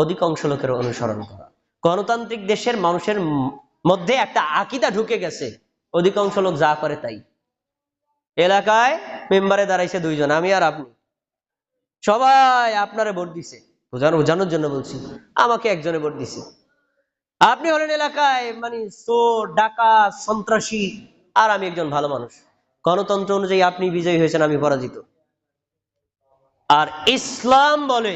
অধিকাংশ লোকের অনুসরণ করা। গণতান্ত্রিক দেশের মানুষের মধ্যে একটা আকিদা ঢুকে গেছে। অধিকাংশ লোক যা করে তাই। এলাকায় মেম্বারে দাঁড়াইছে দুইজন, আমি আর আপনি। সবাই আপনারে ভোট দিছে। বোঝানো, বোঝানোর জন্য বলছি, আমাকে একজনে ভোট দিছে। আপনি হলেন এলাকায় মানে চোর ডাকা সন্ত্রাসী, আর আমি একজন ভালো মানুষ। গণতন্ত্র অনুযায়ী আপনি বিজয়ী হয়েছেন, আমি পরাজিত। আর ইসলাম বলে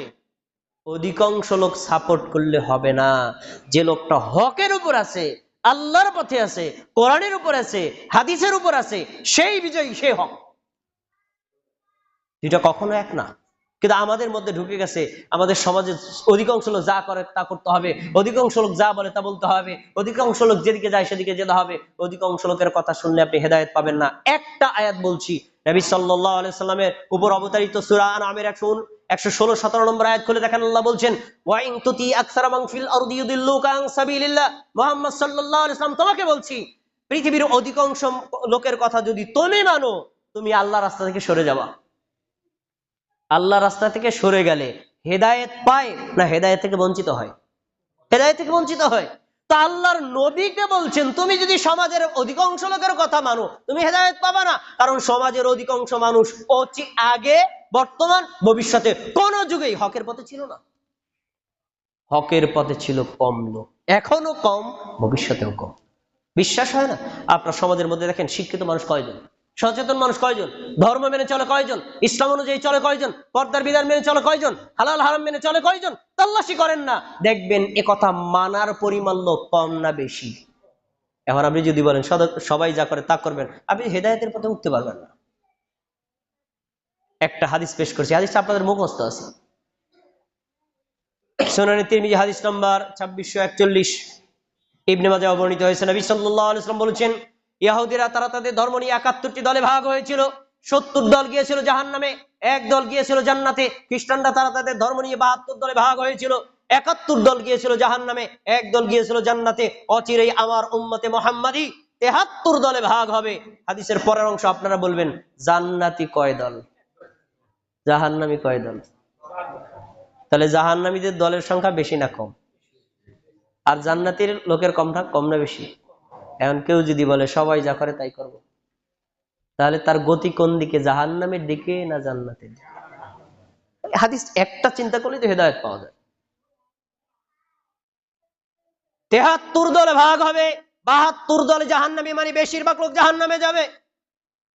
অধিকাংশ লোক সাপোর্ট করলে হবে না। যে লোকটা হকের উপর আছে, আল্লাহর পথে আছে, কোরআনের উপর আছে, হাদিসের উপর আছে, সেই বিজয়ী সে হক। এটা কখনো এক না। কিন্তু আমাদের মধ্যে ঢুকে গেছে, আমাদের সমাজে অধিকাংশ লোক যা করে তা করতে হবে, অধিকাংশ লোক যা বলে তা বলতে হবে, অধিকাংশ লোক যেদিকে যায় সেদিকে যেতে হবে, অধিকাংশ লোকের কথা শুনলে আপনি হেদায়ত পাবেন না। একটা আয়াত বলছি, নবী সাল্লাল্লাহু আলাইহি সাল্লামের উপর অবতারিত সূরা আনামের 100 116 17 নম্বর আয়াত খুলে দেখেন আল্লাহ বলছেন তোমাকে বলছি, পৃথিবীর অধিকাংশ লোকের কথা যদি মানো, তুমি আল্লাহর রাস্তা থেকে সরে যাবা। আল্লাহ রাস্তা থেকে সরে গেলে হেদায়েত পায় না হেদায়েত থেকে বঞ্চিত হয়? হেদায়েত থেকে বঞ্চিত হয়। তো আল্লাহর নবীকে বলছেন, তুমি যদি সমাজের অধিকাংশ লোকের কথা মানো, তুমি হেদায়েত পাবা না। কারণ সমাজের অধিকাংশ মানুষ আগে বর্তমান, ভবিষ্যতে কোন যুগেই হকের পথে ছিল না। হকের পথে ছিল কম লোক। এখনও কম, ভবিষ্যতেও কম। বিশ্বাস হয় না? আপনার সমাজের মধ্যে দেখেন, শিক্ষিত মানুষ কয়জন? সচেতন মানুষ কয়জন? ধর্ম মেনে চলে কয়জন? ইসলাম অনুযায়ী চলে কয়জন? পর্দার বিধান মেনে চলে কয়জন? হালাল হারাম মেনে চলে কয়জন? তল্লাশি করেন না। দেখবেন কথা মানার পরিমাণ লোক কম না বেশি। এখন আপনি যদি বলেন সবাই যা করে তা করবেন, আপনি হেদায়তের পথে উঠতে পারবেন না। একটা হাদিস পেশ করছি। হাদিসটা আপনাদের মুখস্থ আছে। সোনানি তিরমিজি হাদিস নাম্বার ছাব্বিশশো একচল্লিশ। ইবনে মাজা বর্ণিত হয়েছে। নবী বলেছেন ইহুদিরা তারা তাদের ধর্ম নিয়ে একাত্তরটি দলে ভাগ হয়েছিল। সত্তর দল গিয়েছিল জাহান্নামে, এক দল গিয়েছিল জান্নাতে। খ্রিস্টানরা তারা তাদের ধর্ম নিয়ে বাহাত্তর দলে ভাগ হয়েছিল। একাত্তর দল গিয়েছিল জাহান্নামে, এক দল গিয়েছিল জান্নাতে। অচিরেই আমার উম্মতে মোহাম্মদী তেহাত্তর দলে ভাগ হবে। হাদিসের পরের অংশ আপনারা বলবেন, জান্নাতি কয় দল? জাহান্নামী কয় দল? তাহলে জাহান্নামীদের দলের সংখ্যা বেশি না কম? আর জান্নাতের লোকের কমটা কম না বেশি? এখন কেউ যদি বলে, সবাই যা করে তাই করব। তাহলে তার গতি কোন দিকে, জাহান্নামের দিকে না জান্নাতের দিকে? হাদিস একটা চিন্তা করলে তো হেদায়ত পাওয়া যায়। তেহাত্তর দলে ভাগ হবে, বাহাত্তর দলে জাহান্নামী মানে বেশিরভাগ লোক জাহান্নামে যাবে।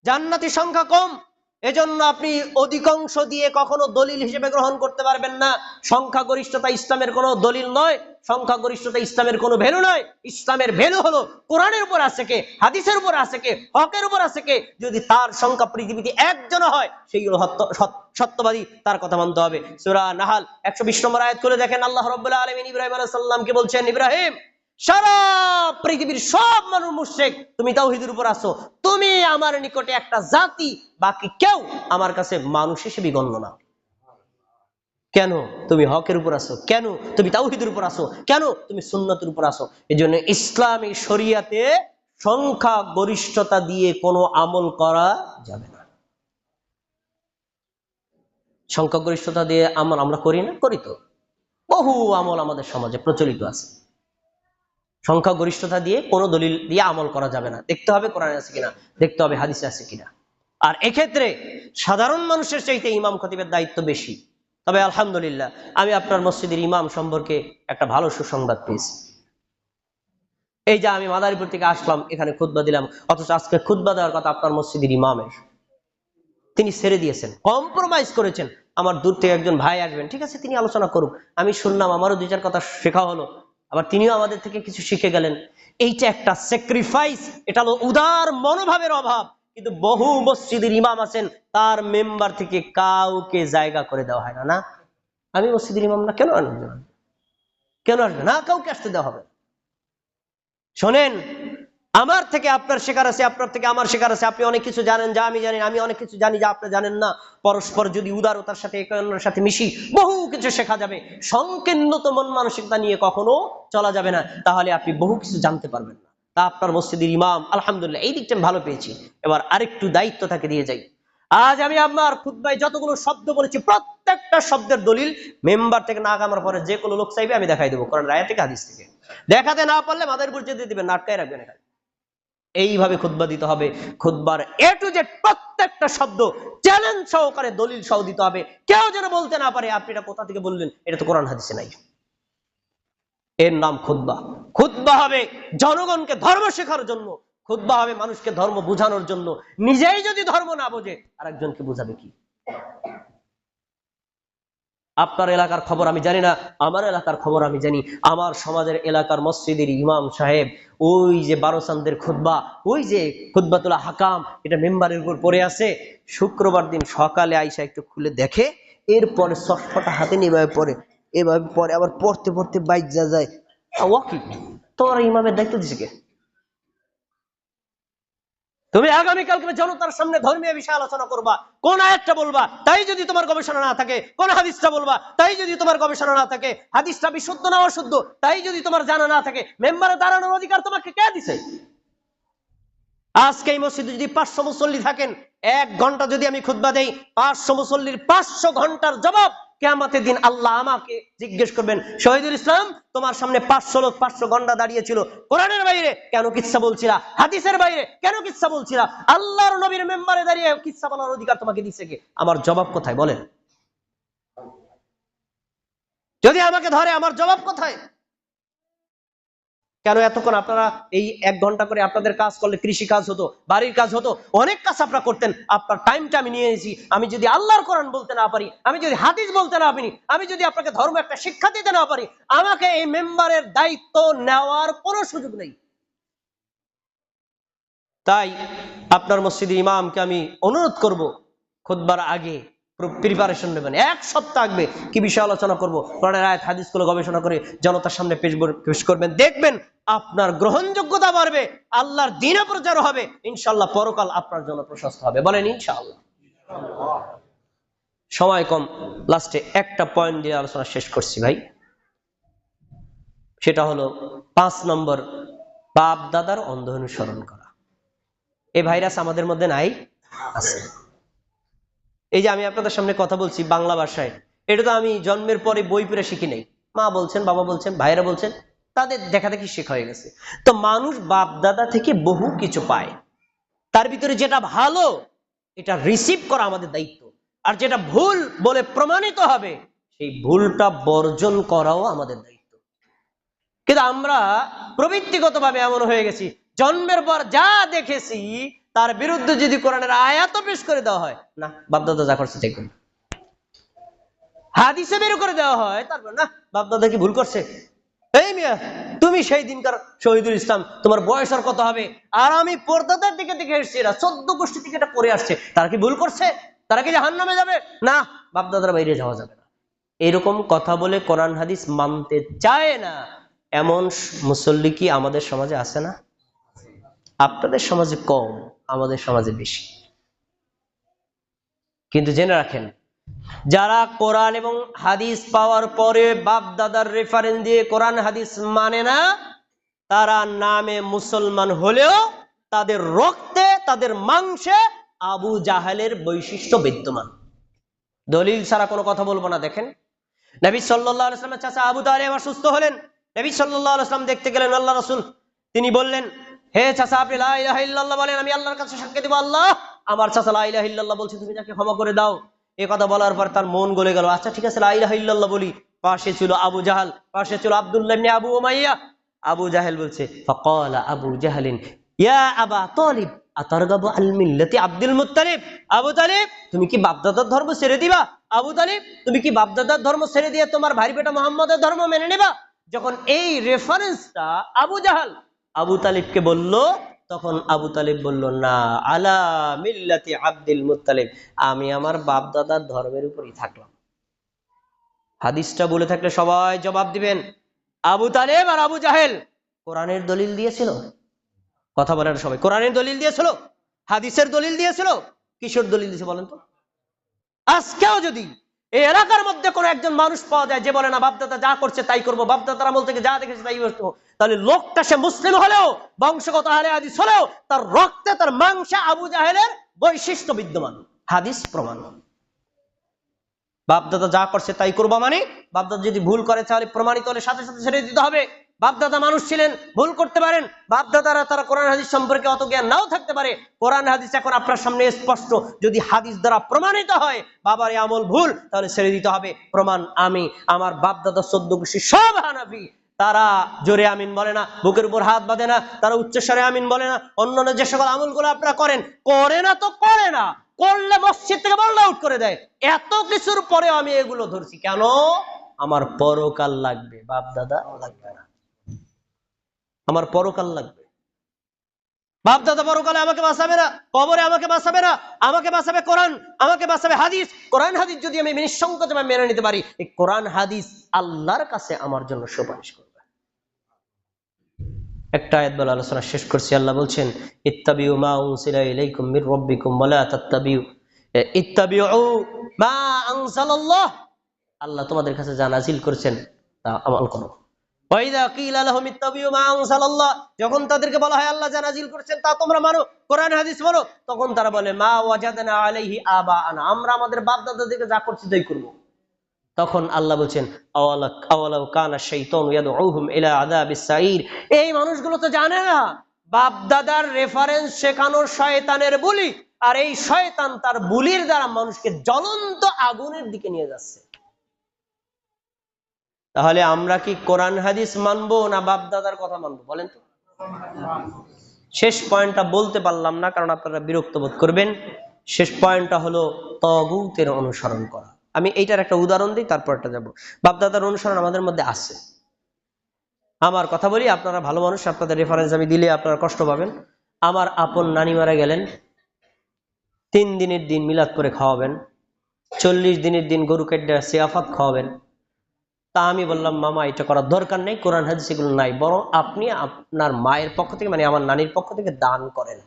জান্নাতি সংখ্যা কম এজন্য আপনি অধিকাংশ দিয়ে কখনো দলিল হিসেবে গ্রহণ করতে পারবেন না। সংখ্যাগরিষ্ঠতা ইসলামের কোনো দলিল নয়, সংখ্যাগরিষ্ঠতা ইসলামের কোনো ভ্যালু নয়। ইসলামের ভ্যালু হলো কোরআনের উপর আছে কে, হাদিসের উপর আছে কে, হকের উপর আছে কে। যদি তার সংখ্যা পৃথিবীতে একজন হয়, সেই হলো সত্যবাদী, তার কথা মানতে হবে। সুরা নাহাল, একশো বিশ নম্বর আয়াত করে দেখেন, আল্লাহ রব্বুল্লাহ আলমিন ইব্রাহিম আলাইহিস সালামকে বলছেন, ইব্রাহিম সারা পৃথিবীর সব মানুষ মুশরিক। তুমি তাওহীদের উপর আছো। তুমি আমার নিকটে একটা জাতি, বাকি কেউ আমার কাছে মানুষ হিসেবে গণ্য না। কেন তুমি হকের উপর আছো? কেন তুমি তাওহীদের উপর আছো? কেন তুমি সুন্নতের উপর আছো? এই জন্য ইসলামী শরিয়াতে সংখ্যা গরিষ্ঠতা দিয়ে কোনো আমল করা যাবে না। সংখ্যা গরিষ্ঠতা দিয়ে আমল আমরা করি না? করি তো। বহু আমল আমাদের সমাজে প্রচলিত আছে। সংখ্যা গরিষ্ঠতা দিয়ে কোনো দলিল দিয়ে আমল করা যাবে না। দেখতে হবে কোরআনে আছে কিনা, দেখতে হবে হাদিসে আছে কিনা। আর এক্ষেত্রে সাধারণ মানুষের চাইতে ইমাম খতিবের দায়িত্ব বেশি। তবে আলহামদুলিল্লাহ, আমি আপনার মসজিদের ইমাম সম্পর্কে একটা ভালো সুসংবাদ পেয়েছি। এই যে আমি মাদারীপুর থেকে আসলাম, এখানে খুতবা দিলাম, অথচ আজকে খুতবা দেওয়ার কথা আপনার মসজিদের ইমামের। তিনি ছেড়ে দিয়েছেন কম্প্রোমাইজ করেছেন। আমার দূর থেকে একজন ভাই আসবেন, ঠিক আছে, তিনি আলোচনা করুক। আমি শুনলাম, আমারও দুই চার কথা শেখা হলো। আবার তিনিও আমাদের থেকে কিছু শিখে গেলেন। এইটা একটা স্যাক্রিফাইস এটা হলো উদার মনোভাবের অভাব। কিন্তু বহু মসজিদের ইমাম আছেন, তার মেম্বার থেকে কাউকে জায়গা করে দেওয়া হয় না না? আমি মসজিদের ইমাম না, কেন আনবে না? কেন আসবে? না, কাউকে আসতে দেওয়া হবে। শোনেন আমার থেকে আপনার শেখার আছে, আপনার থেকে আমার শেখার আছে। আপনি অনেক কিছু জানেন, যা আমি জানি, আমি অনেক কিছু জানি যা আপনি জানেন না। পরস্পর যদি উদারতার সাথে একে অন্যের সাথে মিশি, বহু কিছু শেখা যাবে। সংকীর্ণত মন মানসিকতা নিয়ে কখনো চলা যাবে না। তাহলে আপনি বহু কিছু জানতে পারবেন না। তা আপনার মসজিদের ইমাম, আলহামদুলিল্লাহ, এই দিকটা ভালো পেয়েছি। এবার আরেকটু দায়িত্ব তাকে দিয়ে যাই। আজ আমি আমার খুদ্ায় যতগুলো শব্দ বলেছি, প্রত্যেকটা শব্দের দলিল মেম্বার থেকে না কামার পরে যে কোনো লোক চাইবে, আমি দেখাই দেবো। কারণ রায় থেকে, হাদিস থেকে। দেখাতে না পারলে মাদের উপর যেতে দিবেন নাটকায় রাখবেন এখানে। এইভাবে খুদ্া দিতে হবে। খুদ্বার এ টু জেড প্রত্যেকটা শব্দ চ্যালেঞ্জ সহকারে দলিল সহ দিতে হবে। কেউ যেন বলতে না পারে, আপনি এটা কোথা থেকে বললেন? এটা তো কোরআন হাদিসে নাই। এর নাম খুদ্া খুদ্া হবে জনগণকে ধর্ম শেখার জন্য। খুদ্া হবে মানুষকে ধর্ম বোঝানোর জন্য। নিজেই যদি ধর্ম না বোঝে, আরেকজনকে বোঝাবে কি? আপনার এলাকার খবর আমি জানি না, আমার এলাকার খবর আমি জানি। আমার সমাজের এলাকার মসজিদের ইমাম সাহেব, ওই যে বারো চান্দের খুদ্া ওই যে খুদ্বাতুল্লাহ হাকাম, এটা মেম্বারের উপর পড়ে আছে। শুক্রবার দিন সকালে আইসা একটু খুলে দেখে, এরপরে চশমাটা হাতে নিয়ে এভাবে পরে এভাবে পরে আবার পড়তে পড়তে বাইক যা যায়। ওয়াকি তোর ইমামের দায়িত্ব দিছে কে? তুমি আগামীকালকে জনতার সামনে ধর্মীয় বিষয় আলোচনা করবা। কোন আয়াতটা বলবা? তাই যদি তোমার গবেষণা না থাকে, কোন হাদিসটা বলবা? তাই যদি তোমার গবেষণা না থাকে, হাদিসটা বিশুদ্ধ না অশুদ্ধ? তাই যদি তোমার জানা না থাকে, মেম্বারে দাঁড়ানোর অধিকার তোমাকে কে দিছে? আজকে এই মসজিদে যদি পাঁচশো মুসল্লি থাকেন, এক ঘণ্টা যদি আমি খুদ্া দেই, পাঁচশো মুসল্লির পাঁচশো ঘণ্টার জবাব কেয়ামতের দিন আল্লাহ আমাকে জিজ্ঞেস করবেন, শহীদুল ইসলাম, তোমার সামনে পাঁচশো লোক পাঁচশো গন্ডা দাঁড়িয়েছিল। কোরআনের বাইরে কেন কিচ্ছা বলছিলা? হাদিসের বাইরে কেন কিচ্ছা বলছিলা? আল্লাহর নবীর মেম্বারে দাঁড়িয়ে কিচ্ছা বলার অধিকার তোমাকে দিচ্ছে কে? আমার জবাব কোথায়? বলেন। যদি আমাকে ধরে, আমার জবাব কোথায়? কেন এতক্ষণ আপনারা এই এক ঘণ্টা করে আপনাদের কাজ করলে কৃষি কাজ হতো, বাড়ির কাজ হতো, অনেক কাজ আপনারা করতেন, আপনার টাইমটা আমি নিয়ে এসেছি আমি যদি আল্লাহর কোরআন বলতে না পারি, আমি যদি হাদিস বলতে না পারি, আমি যদি আপনাকে ধর্ম একটা শিক্ষা দিতে না পারি, আমাকে এই মেম্বারের দায়িত্ব নেওয়ার কোনো সুযোগ নেই। তাই আপনার মসজিদের ইমামকে আমি অনুরোধ করব খুদবার আগে প্রিপারেশন নেবেন। এক সপ্তাহ আগবে কি বিষয় আলোচনা করব? কোরআনের আয়াত, হাদিসগুলো গবেষণা করে জনতার সামনে পেশ করবেন। দেখবেন আপনার গ্রহণযোগ্যতা বাড়বে, আল্লাহর দিনে প্রচার হবে ইনশাল্লাহ পরকাল আপনার জন্য প্রশস্ত হবে। বলেন ইনশাআল্লাহ। সময় কম, লাস্টে একটা পয়েন্ট দিয়ে আলোচনা শেষ করছি ভাই। সেটা হলো, পাঁচ নম্বর, বাপ দাদার অন্ধ অনুসরণ করা। এই ভাইরাস আমাদের মধ্যে নাই, আছে। এই যে আমি আপনাদের সামনে কথা বলছি বাংলা ভাষায়, এটা তো আমি জন্মের পরে বই পড়ে শিখি নাই। মা বলছেন, বাবা বলছেন ভাইরা বলছেন তাদের দেখা দেখি শেখা হয়ে গেছে। তো মানুষ বাপ দাদা থেকে বহু কিছু পায়। তার ভিতরে যেটা ভালো, এটা রিসিভ করা আমাদের দায়িত্ব। আর যেটা ভুল বলে প্রমাণিত হবে, সেই ভুলটা বর্জন করাও আমাদের দায়িত্ব। কিন্তু আমরা প্রবৃত্তিগতভাবে এমন হয়ে গেছি, জন্মের পর যা দেখেছি, তার বিরুদ্ধে যদি কোরআনের আয়াত পেশ করে দেওয়া হয়, না, বাপদাদা যা করছে করবে। হাদিসে বের করে দেওয়া হয়, তারপর না, বাপদাদা কি ভুল করছে? এই মিয়া, তুমি সেই দিনকার শহীদুল ইসলাম, তোমার বয়স আর কত হবে? আর আমি পর্দাদার দিকে দিকে এসছি, এরা চোদ্দ গোষ্ঠী থেকে এটা করে আসছে। তারা কি ভুল করছে? তারা কি জাহান নামে যাবে? না, বাপদাদার বাইরে যাওয়া যাবে না। এরকম কথা বলে কোরআন হাদিস মানতে চায় না। এমন মুসল্লি কি আমাদের সমাজে আছে না? আপনাদের সমাজে কম, আমাদের সমাজে বেশি। কিন্তু জেনে রাখেন যারা কোরআন এবং হাদিস পাওয়ার পরে বাপ দাদার রেফারেন্স দিয়ে কোরআন, হাদিস মানে না, তারা নামে মুসলমান হলেও তাদের রক্তে, তাদের মাংসে আবু জাহালের বৈশিষ্ট্য বিদ্যমান। দলিল ছাড়া কোনো কথা বলব না, দেখেন। নবী সাল্লাহ আলাইসলামের চাচা আবু তালেব অসুস্থ হলেন। নবী সাল্লাহ দেখতে গেলেন, আল্লাহ রসুল, তিনি বললেন, হে চাচা, আপনি লা ইলাহা ইল্লাল্লাহ বলেন, আমি আল্লাহর কাছে সাক্ষী দেবো, আল্লাহ, আমার চাচা লা ইলাহা ইল্লাল্লাহ বলছে, তুমি তাকে ক্ষমা করে দাও। এ কথা বলার পর তার মন গলে গেল। আচ্ছা ঠিক আছে, লা ইলাহা বলি। পাশে ছিল আবু জাহাল, পাশে ছিল আব্দুল্লাহ আবু উমাইয়া। আবু জাহেল বলছে আবু জাহালিন, ইয়া আবা তালিব আবু তুমি কি ধর্ম ছেড়ে দিবা? আবু তুমি কি ধর্ম ছেড়ে দিয়ে তোমার ধর্ম মেনে নেবা? যখন এই আবু জাহাল, আবু তালিবকে বলল তখন আবু তালিব বলল, না, আলা মিল্লাতি আব্দুল মুত্তালিব, আমি আমার বাপ দাদার ধর্মের উপরই থাকলাম। হাদিসটা বলে থাকলে সবাই জবাব দিবেন, আবু তালেব আর আবু জাহেল। কোরআনের দলিল দিয়েছিল? কথা বলার সবাই কোরআনের দলিল দিয়েছিল? হাদিসের দলিল দিয়েছিল? কিশোর দলিল দিয়েছে বলেন তো? আজকেও যদি এই এলাকার মধ্যে কোনো একজন মানুষ পাওয়া যায় যে বলে, না, বাপদাদা যা করছে তাই করব, বাপদাদার আমল থেকে যা দেখেছে তাই করব। তাহলে লোকটা সে মুসলিম হলেও, বংশগত হারে আদিস হলেও, তার রক্তে তার মাংসে আবু জাহেলের বৈশিষ্ট্য বিদ্যমান। হাদিস প্রমাণ। বাপদাদা যা করছে তাই করব মানে বাপদাদা যদি ভুল করে তাহলে প্রমাণিত হলে সাথে সাথে ছেড়ে দিতে হবে। বাপদাদা মানুষ ছিলেন, ভুল করতে পারেন। বাপদাদারা তারা কোরআন হাদিস সম্পর্কে অত জ্ঞান নাও থাকতে পারে। কোরআন হাদিস এখন আপনার সামনে স্পষ্ট। যদি হাদিস দ্বারা প্রমাণিত হয়, বাবার আমল ভুল, তাহলে ছেড়ে দিতে হবে। প্রমাণ আমি, আমার বাপদাদা চোদ্দ গোষ্ঠী সব হানাফি। তারা জোরে আমিন বলে না, বুকের উপর হাত বাঁধে না, তারা উচ্চস্বরে আমিন বলে না। অন্যান্য যে সকল আমলগুলো আপনারা করেন, করে না তো করে না। করলে মসজিদ থেকে বল আউট করে দেয়। এত কিছুর পরে আমি এগুলো ধরছি। কেন? আমার পরকাল লাগবে বাপ দাদা লাগবে না। আমার পরকাল লাগবে। বাপ দাদা পরকালে আমাকে বাঁচাবে না, কবরে আমাকে বাঁচাবে না, আমাকে বাঁচাবে কোরআন, আমাকে বাঁচাবে হাদিস। কোরআন হাদিস যদি আমি নিঃসংকোচে মেনে নিতে পারি, এই কোরআন হাদিস আল্লাহর কাছে আমার জন্য সুপারিশ করবে। একটা আয়াত বলে আলোচনা শেষ করছি। আল্লাহ বলছেন, ইত্তাবিউ মা উনসিলা ইলাইকুম মির রাব্বিকুম ওয়ালা তাত্তাবিউ। ইত্তাবিউ মা আনসালাল্লাহ আল্লাহ তোমাদের কাছে যা নাজিল করেছেন, তা আমল করো। যখন তাদেরকে বলা হয়, আল্লাহ নাজিল তা তোমরা মানো, কোরআন, হাদিস মানো, তখন তারা বলে, মা আলাইহি আবাআনা, আমরা আমাদের বাপ দাদাদেরকে যা করছি তাই তখন আল্লাহ বলছেন এই মানুষগুলো তো জানে না বাপ দাদার রেফারেন্স শেখানোর শয়তানের বুলি, আর এই শয়তান তার বুলির দ্বারা মানুষকে জ্বলন্ত আগুনের দিকে নিয়ে যাচ্ছে। তাহলে আমরা কি কোরআন হাদিস মানবো না বাপ দাদার কথা মানবো? বলেন তো। শেষ পয়েন্টটা বলতে পারলাম না, কারণ আপনারা বিরক্ত বোধ করবেন। শেষ পয়েন্টটা হলো তগুতের অনুসরণ করা। আমি এইটার একটা উদাহরণ দিই, তারপরটা যাব বাপদাদার অনুসরণ আমাদের মধ্যে আছে। আমার কথা বলি, আপনারা ভালো মানুষ, আপনাদের রেফারেন্স আমি দিলে আপনারা কষ্ট পাবেন। আমার আপন নানি মারা গেলেন। তিন দিনের দিন মিলাদ করে খাওয়াবেন। চল্লিশ দিনের দিন গরু কেটে সিয়াফাত খাওয়াবেন। তা আমি বললাম, মামা, এটা করার দরকার নেই, কোরআন হাদিস এগুলো নাই। বরং আপনি আপনার মায়ের পক্ষ থেকে মানে আমার নানির পক্ষ থেকে দান করেন।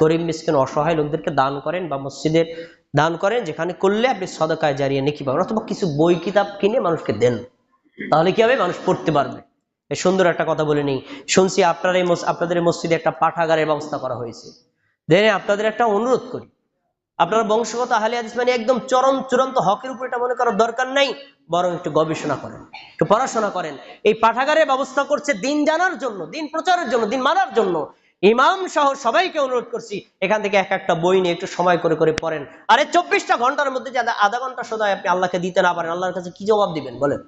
গরিব মিসকিন, অসহায় লোকদেরকে দান করেন বা মসজিদের দান করেন, যেখানে করলে আপনি সদকায় জারিয়ে নেকি পাবেন। অথবা কিছু বই, কিতাব কিনে মানুষকে দেন। তাহলে কি হবে? মানুষ পড়তে পারবে। সুন্দর একটা কথা বলে নেই। শুনছি আপনার এই আপনাদের মসজিদে একটা পাঠাগারের ব্যবস্থা করা হয়েছে। দেন আপনাদের একটা অনুরোধ করি। আপনারা বংশগত আহলে হাদিস মানে একদম চরম চূড়ান্ত হকের উপর এটা মনে করার দরকার নাই, বরং একটু গবেষণা করেন, একটু পড়াশোনা করেন। এই পাঠাগারের ব্যবস্থা করছে দিন জানার জন্য, দিন প্রচারের জন্য, দিন মানার জন্য। ইমাম সহ সবাইকে অনুরোধ করছি, এখান থেকে এক একটা বই নিয়ে একটু সময় করে করে পড়েন। আরে চব্বিশটা ঘণ্টার মধ্যে যে আধা ঘণ্টা সদায় আপনি আল্লাহকে দিতে না পারেন, আল্লাহর কাছে কি জবাব দিবেন, বলেন?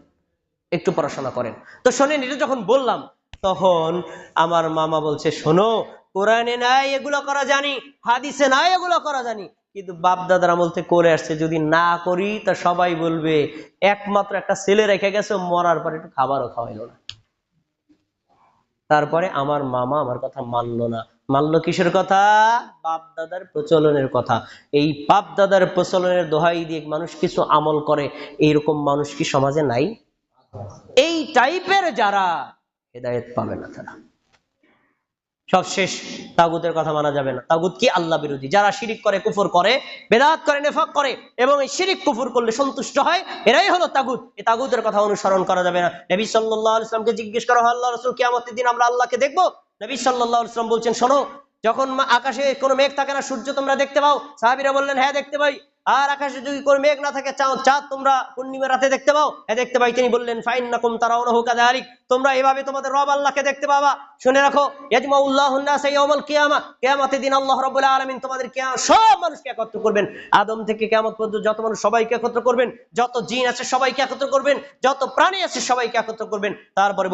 একটু পড়াশোনা করেন। তো শোনেন, এটা যখন বললাম, তখন আমার মামা বলছে, শোনো, কোরআনে নাই এগুলো করা জানি, হাদিসে নাই এগুলো করা জানি। কিন্তু বাপ দাদার আমল থেকে করে আসছে। যদি না করি, তা সবাই বলবে, একমাত্র একটা ছেলে রেখে গেছে, মরার পরে একটু খাবারও খাওয়াইলো না। তারপরে আমার মামা আমার কথা মানলো না। মানলো কিসের কথা? বাপ দাদার প্রচলনের কথা। এই বাপ দাদার প্রচলনের দোহাই দিয়ে মানুষ কিছু আমল করে, এইরকম মানুষ কি সমাজে নাই? এই টাইপের যারা হেদায়েত পাবে না তারা। সব শেষ। তাগুতের কথা মানা যাবে না। তাগুত কি? আল্লাহ বিরোধী। যারা শিরিক করে, কুফর করে, বেদাত করে, নেফাক করে, এবং এই শিরিক কুফর করলে সন্তুষ্ট হয়, এরাই হলো তাগুত। এই তাগুতের কথা অনুসরণ করা যাবে না। নবী সাল্লাহ ইসলামকে জিজ্ঞেস করা হয় আল্লাহ রসুল, কিয়ামতের দিন আমরা আল্লাহকে দেখব? নবী সাল্লাহ ইসলাম বলছেন, শোনো, যখন আকাশে কোনো মেঘ থাকে না, সূর্য তোমরা দেখতে পাও? সাহাবিরা বললেন হ্যাঁ দেখতে পাই। আর আকাশে যদি কোনো মেঘ না থাকে, চাঁদ তোমরা পূর্ণিমা রাতে দেখতে পাও? হ্যাঁ দেখতে পাই। তিনি বললেন ফাইন নাকুম তারা অনহু কাদালিক তোমরা এভাবে তোমাদের রব আল্লাহকে দেখতে পাবা। শুনে রাখো দিন আল্লাহ আলামিন তোমাদের সব মানুষকে একত্র করবেন। আদম থেকে কিয়ামত পর্যন্ত যত মানুষ সবাইকে একত্র করবেন, যত জিন আছে সবাইকে একত্র করবেন, যত প্রাণী আছে সবাইকে একত্র করবেন। তারপরে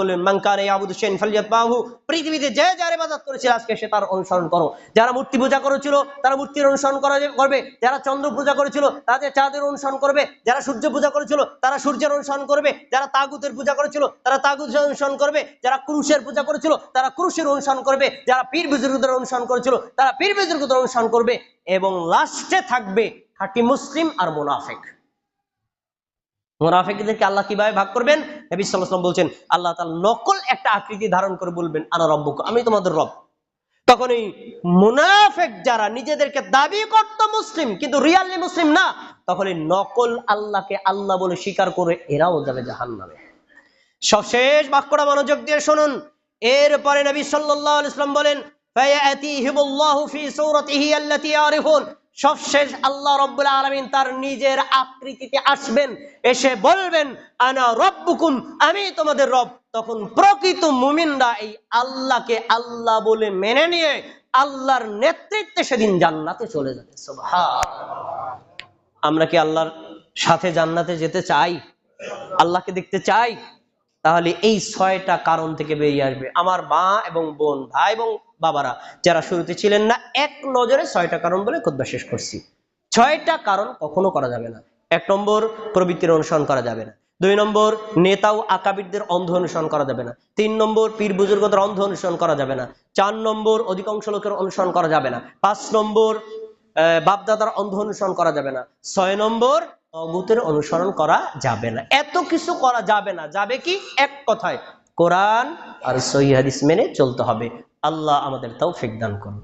আবুদু ফালিয়াত বাহু পৃথিবীতে যে যার করেছিল আজকে সে তার অনুসরণ করো। যারা মূর্তি পূজা করেছিল, তারা মূর্তির অনুসরণ করা করবে। যারা চন্দ্র পূজা করেছিল, তাদের চাঁদের অনুসরণ করবে। যারা সূর্য পূজা করেছিল, তারা সূর্যের অনুসরণ করবে। যারা তাগুতের পূজা করেছিল, তারা তাগুতের অনুসরণ করবে, যারা ক্রুশের পূজা করেছিল, তারা ক্রুশের অনুসরণ করবে, যারা পীর বুজুর্গদের অনুসরণ করেছিল, তারা পীর বুজুর্গদের অনুসরণ করবে এবং লাস্টে থাকবে খাঁটি মুসলিম আর মুনাফেক। মুনাফেকদেরকে আল্লাহ কীভাবে ভাগ করবেন? নবী বলছেন, আল্লাহ তাআলা নকল একটা আকৃতি ধারণ করে বলবেন, আনা রব্বুক, আমি তোমাদের রব। তখন এই মুনাফেক যারা নিজেদেরকে দাবি করত মুসলিম, কিন্তু রিয়ালি মুসলিম না, তখন এই নকল আল্লাহকে আল্লাহ বলে স্বীকার করে এরাও যাবে জাহান্নামে। সবশেষ বাক্যটা মনোযোগ দিয়ে শুনুন। এরপরে নবী সাল্লাহ ইসলাম বলেন সবশেষ আল্লাহ রব্বুল আলমিন তার নিজের আকৃতিতে আসবেন, এসে বলবেন, আনা রব্বুকুম, আমি তোমাদের রব। তখন প্রকৃত মুমিনরা এই আল্লাহকে আল্লাহ বলে মেনে নিয়ে আল্লাহর নেতৃত্বে সেদিন জান্নাতে চলে যাবে। আমরা কি আল্লাহর সাথে জান্নাতে যেতে চাই? আল্লাহকে দেখতে চাই? তাহলে এই ছয়টা কারণ থেকে বেরিয়ে আসবে। আমার মা এবং বোন, ভাই এবং বাবারা, যারা শুরুতে ছিলেন না, এক নজরে ছয়টা কারণ বলে খুদ্া শেষ করছি। ছয়টা কারণ কখনো করা যাবে না। এক নম্বর, প্রবৃত্তির অনুসরণ করা যাবে না। দুই নম্বর, নেতা ও আকাবিরদের অন্ধ অনুসরণ করা যাবে না। তিন নম্বর, পীর বুজুর্গদের অন্ধ অনুসরণ করা যাবে না। চার নম্বর, অধিকাংশ লোকের অনুসরণ করা যাবে না। পাঁচ নম্বর বাপদাদার অন্ধ অনুসরণ করা যাবে না। ছয় নম্বর অগুতের অনুসরণ করা যাবে না। এত কিছু করা যাবে না। যাবে কি? এক কথায়। কোরআন আর সহিদিস মেনে চলতে হবে। আল্লাহ আমাদের তৌফিক দান করুন।